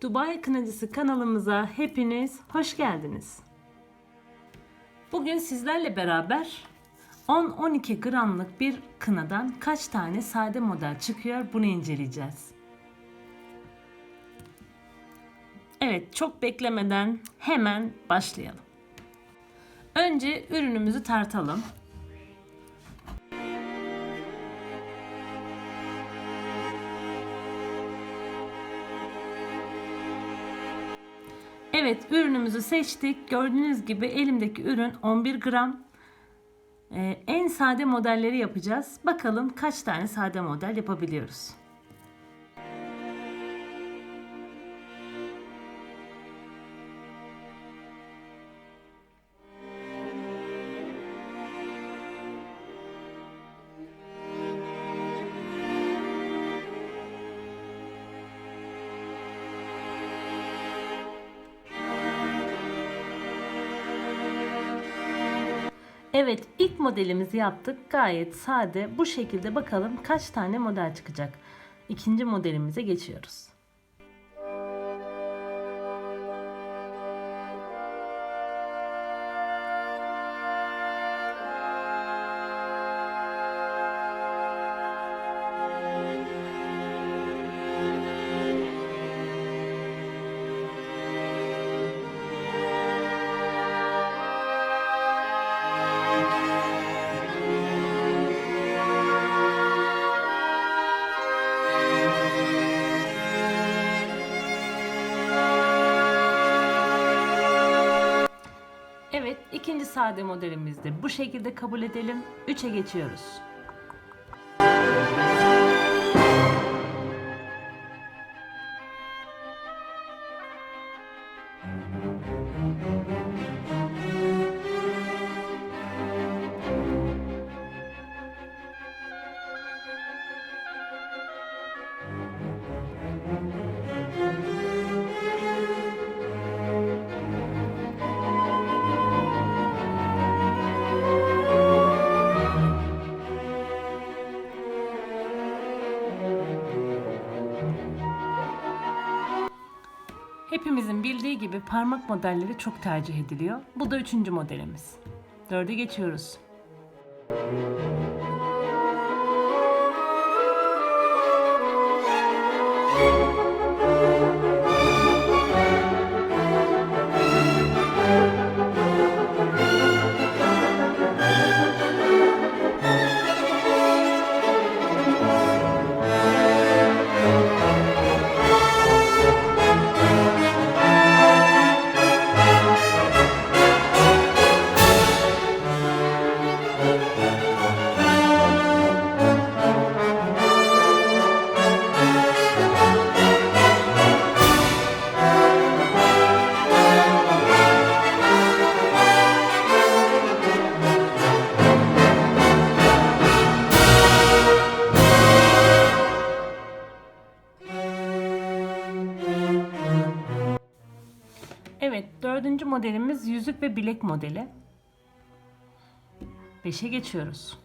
Dubai Kınacısı kanalımıza hepiniz hoş geldiniz. Bugün sizlerle beraber 10-12 gramlık bir kınadan kaç tane sade model çıkıyor bunu inceleyeceğiz. Evet çok beklemeden hemen başlayalım. Önce ürünümüzü tartalım. Evet ürünümüzü seçtik. Gördüğünüz gibi elimdeki ürün 11 gram. Ee, en sade modelleri yapacağız. Bakalım kaç tane sade model yapabiliyoruz. Evet ilk modelimizi yaptık. Gayet sade. Bu şekilde bakalım kaç tane model çıkacak. İkinci modelimize geçiyoruz. Sade modelimizde bu şekilde kabul edelim. 3'e geçiyoruz. Hepimizin bildiği gibi parmak modelleri çok tercih ediliyor. Bu da üçüncü modelimiz. Dörde geçiyoruz. Evet, modelimiz yüzük ve bilek modeli. Beşe geçiyoruz.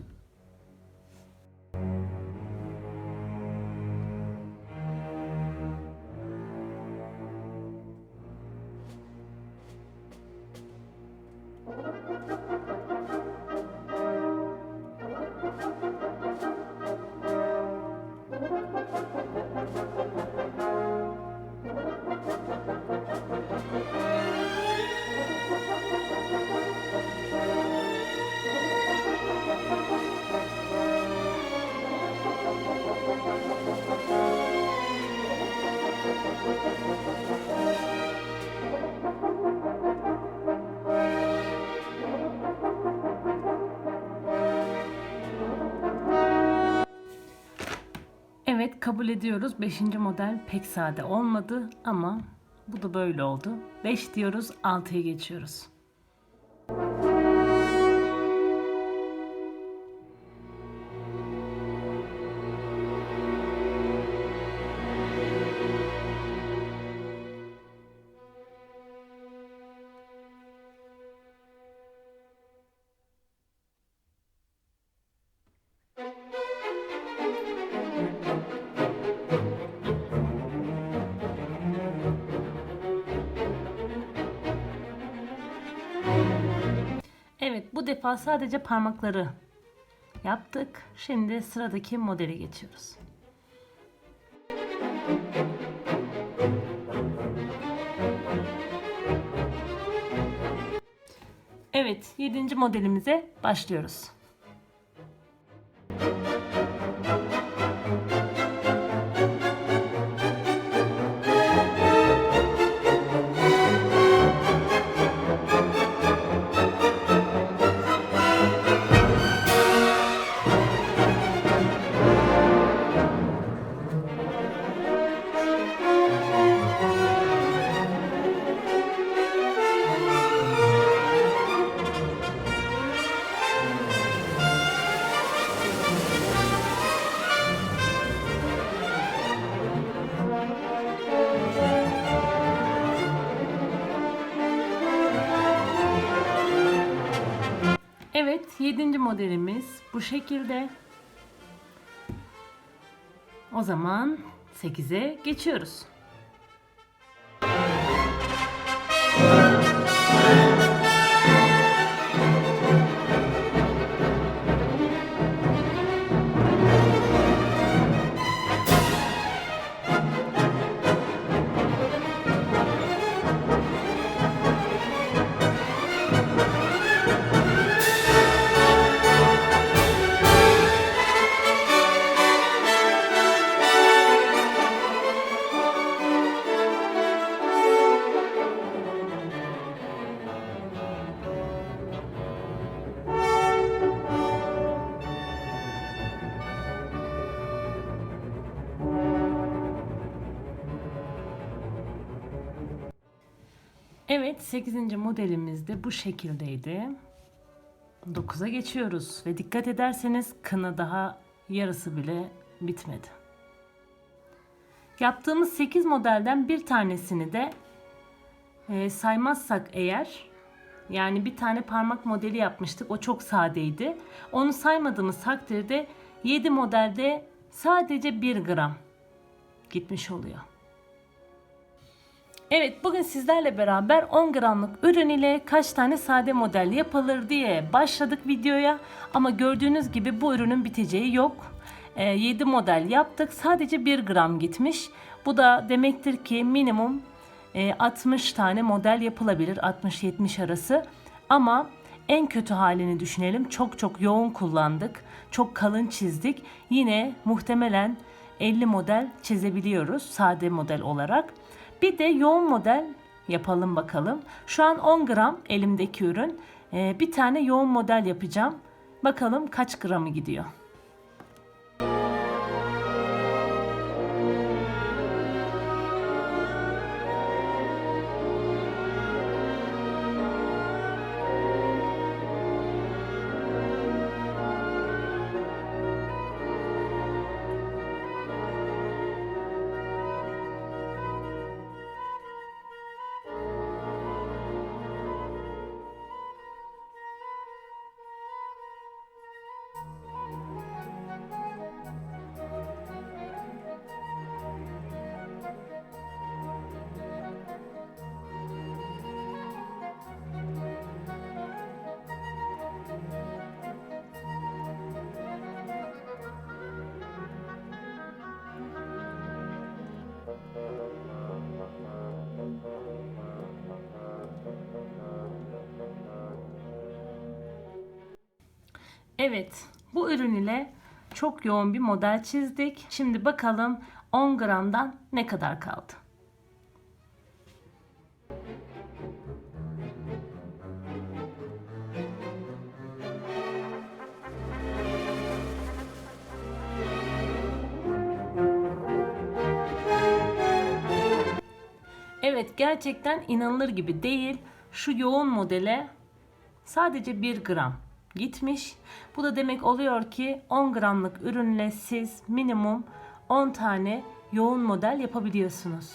Kabul ediyoruz. Beşinci model pek sade olmadı ama bu da böyle oldu. 5 diyoruz 6'ya geçiyoruz. Defa sadece parmakları yaptık. Şimdi sıradaki modele geçiyoruz. Evet, yedinci modelimize başlıyoruz. Evet, yedinci modelimiz bu şekilde. O zaman 8'e geçiyoruz. Evet, 8. modelimiz de bu şekildeydi. 9'a geçiyoruz ve dikkat ederseniz kına daha yarısı bile bitmedi. Yaptığımız 8 modelden bir tanesini de e, saymazsak eğer yani bir tane parmak modeli yapmıştık. O çok sadeydi. Onu saymadığımız takdirde 7 modelde sadece 1 gram gitmiş oluyor. Evet bugün sizlerle beraber 10 gramlık ürün ile kaç tane sade model yapılır diye başladık videoya. Ama gördüğünüz gibi bu ürünün biteceği yok. E, 7 model yaptık sadece 1 gram gitmiş. Bu da demektir ki minimum e, 60 tane model yapılabilir 60-70 arası. Ama en kötü halini düşünelim. Çok çok yoğun kullandık. Çok kalın çizdik. Yine muhtemelen 50 model çizebiliyoruz sade model olarak. Bir de yoğun model yapalım bakalım. Şu an 10 gram elimdeki ürün. Ee, bir tane yoğun model yapacağım. Bakalım kaç gramı gidiyor. Evet, bu ürün ile çok yoğun bir model çizdik. Şimdi bakalım 10 gramdan ne kadar kaldı? Evet gerçekten inanılır gibi değil. Şu yoğun modele sadece 1 gram gitmiş. Bu da demek oluyor ki 10 gramlık ürünle siz minimum 10 tane yoğun model yapabiliyorsunuz.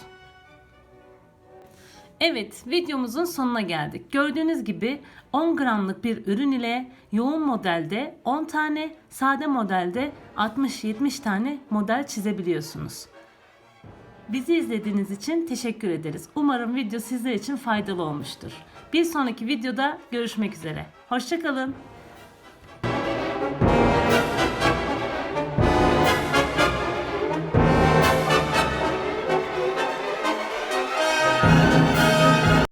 Evet videomuzun sonuna geldik. Gördüğünüz gibi 10 gramlık bir ürün ile yoğun modelde 10 tane, sade modelde 60-70 tane model çizebiliyorsunuz. Bizi izlediğiniz için teşekkür ederiz. Umarım video sizler için faydalı olmuştur. Bir sonraki videoda görüşmek üzere. Hoşçakalın.